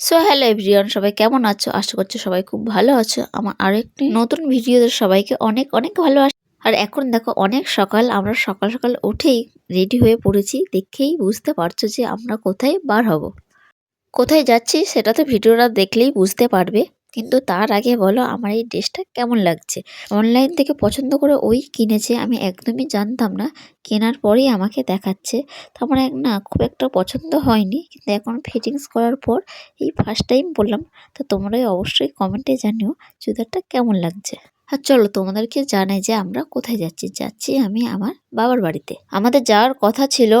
So hello everyone সবাই কেমন আছো? আশা করছ সবাই খুব ভালো আছো। আমার আরেকটি নতুন ভিডিওতে সবাইকে অনেক অনেক ভালোবাসা। আর এখন দেখো, অনেক সকাল, আমরা সকাল সকাল উঠেই রেডি হয়ে পড়েছি। দেখেই বুঝতে পারছ যে আমরা কোথায় বার হব। কোথায় যাচ্ছি, সেটা তো ভিডিওটা দেখলেই বুঝতে পারবে। কিন্তু তার আগে বলো আমার এই ড্রেসটা কেমন লাগছে? অনলাইন থেকে পছন্দ করে ওই কিনেছে আমি একদমই জানতাম না। কেনার পরেই আমাকে দেখাচ্ছে। তো আমার এক না, খুব একটা পছন্দ হয়নি। কিন্তু এখন ফিটিংস করার পর এই ফার্স্ট টাইম বললাম, তো তোমরাই অবশ্যই কমেন্টে জানিও চুড়িদারটা কেমন লাগছে। আর চলো তোমাদেরকে জানাই যে আমরা কোথায় যাচ্ছি। যাচ্ছি আমি আমার বাবার বাড়িতে। আমাদের যাওয়ার কথা ছিল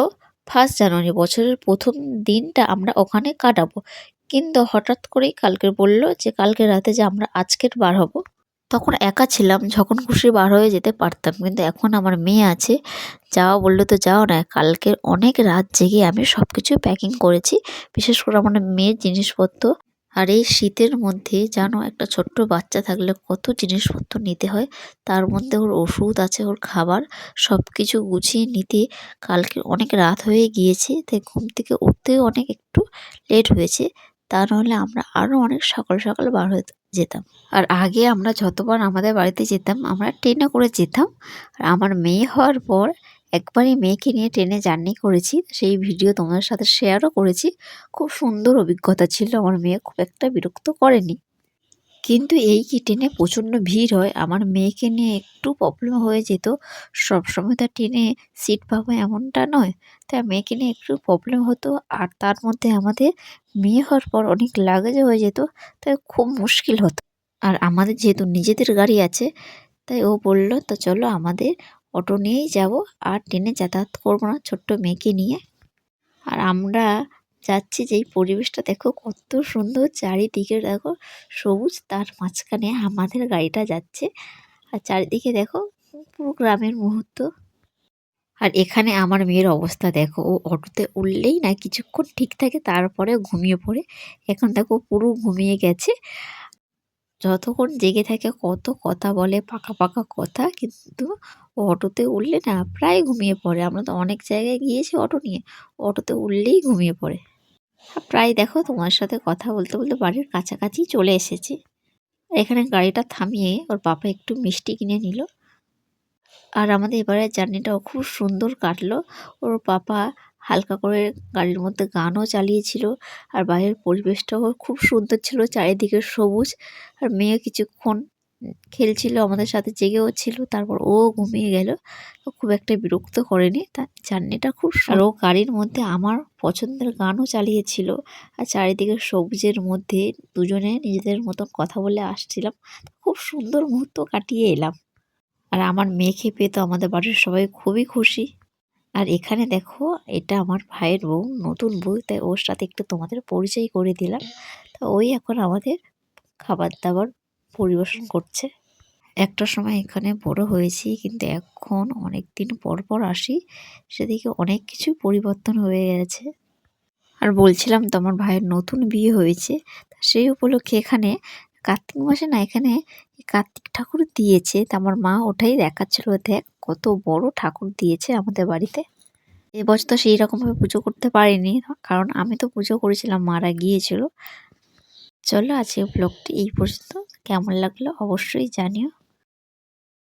ফার্স্ট জানুয়ারি, বছরের প্রথম দিনটা আমরা ওখানে কাটাবো। কিন্তু হঠাৎ করেই কালকে বলল যে কালকে রাতে যে আমরা আজকের বার হব। তখন একা ছিলাম, যখন খুশি বার হয়ে যেতে পারতাম। কিন্তু এখন আমার মেয়ে আছে যাওয়া বললে তো যাও না, কালকের অনেক রাত জেগে আমি সব কিছু প্যাকিং করেছি। বিশেষ করে আমার মেয়ের জিনিসপত্র। আর এই শীতের মধ্যে জানো, একটা ছোট্ট বাচ্চা থাকলে কত জিনিসপত্র নিতে হয়। তার মধ্যে ওর ওষুধ আছে, ওর খাবার সব কিছু গুছিয়ে নিতে কালকে অনেক রাত হয়ে গিয়েছে। তাই ঘুম থেকে উঠতেও অনেক একটু লেট হয়েছে। তা নাহলে আমরা আরও অনেক সকাল সকাল বার হয়ে যেতাম। আর আগে আমরা যতবার আমাদের বাড়িতে যেতাম, আমরা ট্রেনে করে যেতাম। আর আমার মেয়ে হওয়ার পর একবারই মেয়েকে নিয়ে ট্রেনে জার্নি করেছি। সেই ভিডিও তোমাদের সাথে শেয়ারও করেছি। খুব সুন্দর অভিজ্ঞতা ছিল। আমার মেয়ে খুব একটা বিরক্ত করেনি। কিন্তু এই কি ট্রেনে প্রচণ্ড ভিড় হয়। আমার মেয়েকে নিয়ে একটু প্রবলেম হয়ে যেত। সবসময় তার ট্রেনে সিট পাবো এমনটা নয়। তাই মেয়েকে নিয়ে একটু প্রবলেম হতো আর তার মধ্যে আমাদের মেয়ে হওয়ার পর অনেক লাগেজও হয়ে যেত, তাই খুব মুশকিল হতো। আর আমাদের যেহেতু নিজেদের গাড়ি আছে, তাই ও বলল, তো চলো আমাদের অটো নিয়েই যাব আর ট্রেনে যাতায়াত করব না ছোট্ট মেয়েকে নিয়ে। আর আমরা যাচ্ছি যেই পরিবেশটা দেখো, কত সুন্দর চারিদিকে দেখো, সবুজ, তার মাঝখানে আমাদের গাড়িটা যাচ্ছে। আর চারিদিকে দেখো, পুরো গ্রামের মুহূর্ত। আর এখানে আমার মেয়ের অবস্থা দেখো, ও অটোতে উঠলেই না কিছুক্ষণ ঠিক থাকে তারপরে ঘুমিয়ে পড়ে। এখন দেখো, পুরো ঘুমিয়ে গেছে। যতক্ষণ জেগে থাকে কত কথা বলে, পাকা পাকা কথা, কিন্তু অটোতে উঠলে না প্রায় ঘুমিয়ে পড়ে। আমরা তো অনেক জায়গায় গিয়েছি অটো নিয়ে, অটোতে উঠলেই ঘুমিয়ে পড়ে। প্রায় দেখো তোমার সাথে কথা বলতে বলতে বাড়ির কাছাকাছি চলে এসেছি। এখানে গাড়িটা থামিয়ে ওর পাপা একটু মিষ্টি কিনে নিল। আর আমাদের এবারের জার্নিটাও খুব সুন্দর কাটলো। ওর পাপা হালকা করে গাড়ির মধ্যে গানও চালিয়েছিল আর বাইরের পরিবেশটাও খুব সুন্দর ছিল, চারিদিকে সবুজ আর মেয়ে কিছুক্ষণ খেলছিল, আমাদের সাথে জেগেও ছিল, তারপর ও ঘুমিয়ে গেল। খুব একটা বিরক্ত করেনি, তার জার্নিটা খুব আর ও গাড়ির মধ্যে আমার পছন্দের গানও চালিয়েছিল আর চারিদিকে সবুজের মধ্যে দুজনে নিজেদের মতন কথা বলে আসছিলাম। খুব সুন্দর মুহূর্ত কাটিয়ে এলাম। আর আমার মেয়েকে পেয়ে তো আমাদের বাড়ির সবাই খুবই খুশি। আর এখানে দেখো, এটা আমার ভাইয়ের বউ, নতুন বউ, তাই ওর সাথে একটু তোমাদের পরিচয় করে দিলাম। তা ওই এখন আমাদের খাবার দাবার পরিবেশন করছে। একটা সময় এখানে বড় হয়েছি, কিন্তু এখন অনেক দিন পর পর আসি, সেদিকে অনেক কিছু পরিবর্তন হয়ে গেছে। আর বলছিলাম তো আমার ভাইয়ের নতুন বিয়ে হয়েছে সেই উপলক্ষে এখানে কার্তিক মাসে না, এখানে কার্তিক ঠাকুর দিয়েছে, তা আমার মা ওটাই দেখাচ্ছিল, দেখ। কত বড় ঠাকুর দিয়েছে আমাদের বাড়িতে। এবছর তো সেই রকমভাবে পুজো করতে পারিনি, কারণ আমি তো পুজো করেছিলাম, মারা গিয়েছিল। চলো আজকে ব্লগটি এই পর্যন্ত। কেমন লাগল অবশ্যই জানিও।